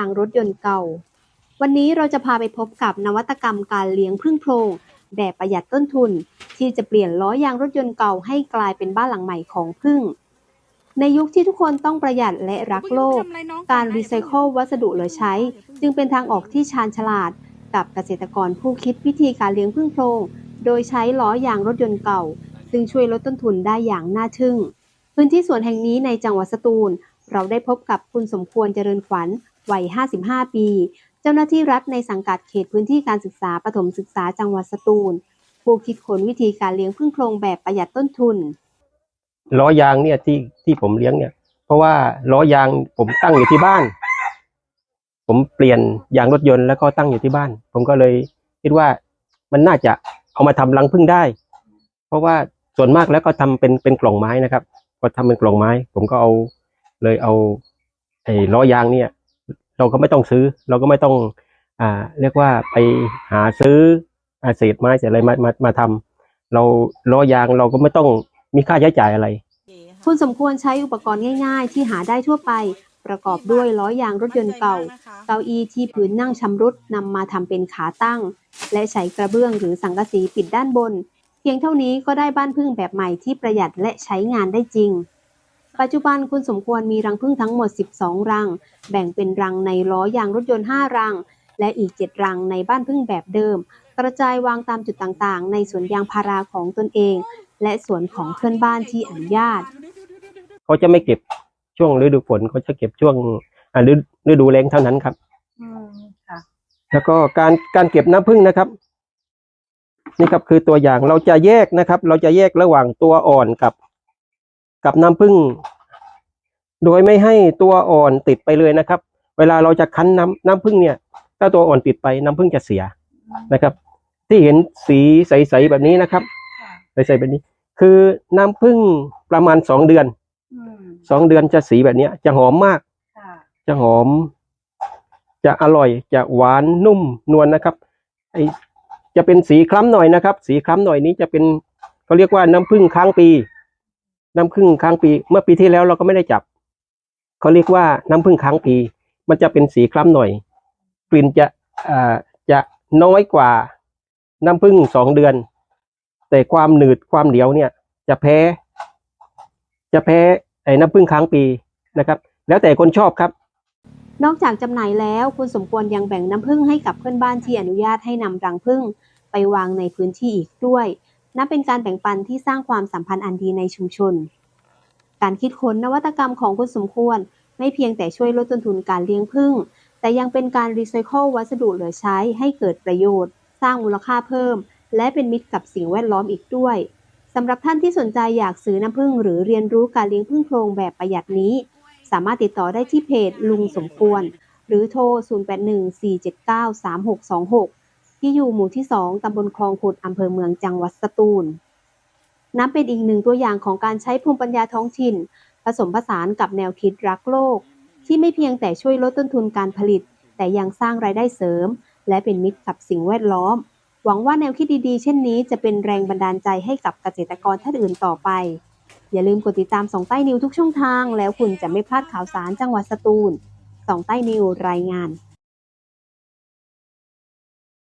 างรถยนต์เก่า วันนี้เราจะพาไปพบกับนวัตกรรมการเลี้ยงพึ่งโพรงแบบประหยัดต้นทุน ที่จะเปลี่ยนล้อยางรถยนต์เก่าให้กลายเป็นบ้านหลังใหม่ของพึ่ง ในยุคที่ทุกคนต้องประหยัดและรักโลก การรีไซเคิลวัสดุเหลือใช้ จึงเป็นทางออกที่ชาญฉลาด กับเกษตรกรผู้คิดวิธีการเลี้ยงพึ่งโพรง โดยใช้ล้อยางรถยนต์เก่า ซึ่งช่วยลดต้นทุนได้อย่างน่าทึ่ง พื้นที่สวนแห่งนี้ในจังหวัดสตูลเราได้พบกับคุณสมควรเจริญขวัญ วัย 55 ปี เจ้าหน้าที่รัฐในสังกัดเขตพื้นที่การศึกษาประถมศึกษาจังหวัดสตูล ผู้คิดค้นวิธีการเลี้ยงพึ่งโพรงแบบประหยัดต้นทุน ล้อยางเนี่ยที่ที่ผมเลี้ยงเนี่ย เพราะว่าล้อยางผมตั้งอยู่ที่บ้าน ผมเปลี่ยนยางรถยนต์แล้วก็ตั้งอยู่ที่บ้าน ผมก็เลยคิดว่ามันน่าจะเอามาทำรังพึ่งได้ เพราะว่าส่วนมากแล้วก็ทำเป็นเป็นกล่องไม้นะครับ ก็ทำเป็นกล่องไม้ ผมก็เอาเลยเอาไอ้ล้อยางเนี่ย เราก็ไม่ต้องซื้อ เราก็ไม่ต้องอ่าเรียกว่าไปหาซื้อเศษไม้เศษอะไรมามามาทำเราล้อยางเราก็ไม่ต้องมีค่าใช้จ่ายอะไร คุณสมควรใช้อุปกรณ์ง่าย ๆ ที่หาได้ทั่วไปประกอบด้วยล้อยางรถยนต์เก่า เก้าอี้ที่พื้นนั่งชำรุดนำมาทำเป็นขาตั้ง และใช้กระเบื้องหรือสังกะสีปิดด้านบน เพียงเท่านี้ก็ได้บ้านพึ่งแบบใหม่ที่ประหยัดและใช้งานได้จริง ปัจจุบันคุณสมควรมีรังพึ่งทั้งหมด 12 รัง แบ่งเป็นรังในล้อยางรถยนต์ 5 รัง และอีก 7 รังในบ้านพึ่งแบบเดิม กระจายวางตามจุดต่างๆ ในสวนยางพาราของตนเอง และสวนของเพื่อนบ้านที่อนุญาต เขาจะไม่เก็บช่วงฤดูฝนเขาจะเก็บช่วงอ่าฤฤดูแล้งเท่านั้นครับ อืมค่ะ แล้วก็การการเก็บน้ำผึ้งนะครับ นี่ครับคือตัวอย่างเราจะแยกนะครับ เราจะแยกระหว่างตัวอ่อนกับ กับน้ำผึ้งโดยไม่ให้ตัวอ่อนติดไปเลยนะครับ เวลาเราจะคั้นน้ำน้ำผึ้งเนี่ย ถ้าตัวอ่อนติดไปน้ำผึ้งจะเสียนะครับ ที่เห็นสีใสๆแบบนี้นะครับค่ะใสๆแบบนี้ คือน้ำผึ้งประมาณสองเดือนอืมสองเดือนจะสีแบบเนี้ยจะหอมมากค่ะจะหอม จะอร่อย จะหวานนุ่มนวลนะครับไอจะเป็นสีคล้ำหน่อยนะครับ สีคล้ำหน่อยนี้จะเป็นเขาเรียกว่าน้ำผึ้งค้างปี น้ำผึ้งค้างปี เมื่อปีที่แล้วเราก็ไม่ได้จับ เขาเรียกว่าน้ำผึ้งค้างปี มันจะเป็นสีคล้ำหน่อย กลิ่นจะอ่าจะน้อยกว่าน้ำผึ้งสองเดือน แต่ความหนืดความเหนียวเนี่ย จะแพ้ จะแพ้ไอ้น้ำผึ้งค้างปีนะครับ แล้วแต่คนชอบครับ นอกจากจำหน่ายแล้วคุณสมควรยังแบ่งน้ำผึ้งให้กับเพื่อนบ้านที่อนุญาตให้นำรังผึ้งไปวางในพื้นที่อีกด้วย นับเป็นการแบ่งปันที่สร้างความสัมพันธ์อันดีในชุมชน การคิดค้นนวัตกรรมของคุณสมควร ไม่เพียงแต่ช่วยลดต้นทุนการเลี้ยงผึ้งแต่ยังเป็นการรีไซเคิลวัสดุเหลือใช้ให้เกิดประโยชน์ สร้างมูลค่าเพิ่ม และเป็นมิตรกับสิ่งแวดล้อมอีกด้วยสำหรับท่านที่สนใจอยากซื้อน้ำผึ้งหรือเรียนรู้การเลี้ยงผึ้งโพรงแบบประหยัดนี้ สามารถติดต่อได้ที่เพจลุงสมควร หรือโทร 0814793626 ที่อยู่หมู่ที่ 2 ตำบลคลองขุด อำเภอเมืองจังหวัดสตูล นับเป็นอีกหนึ่งตัวอย่างของการใช้ภูมิปัญญาท้องถิ่น ผสมผสานกับแนวคิดรักโลก ที่ไม่เพียงแต่ช่วยลดต้นทุนการผลิต แต่ยังสร้างรายได้เสริม และเป็นมิตรกับสิ่งแวดล้อม หวังว่าแนวคิดดีๆ เช่นนี้จะเป็นแรงบันดาลใจให้กับเกษตรกรท่านอื่นต่อไป อย่าลืมกดติดตามสองใต้นิวทุกช่องทาง แล้วคุณจะไม่พลาดข่าวสารจังหวัดสตูลสองใต้นิวรายงาน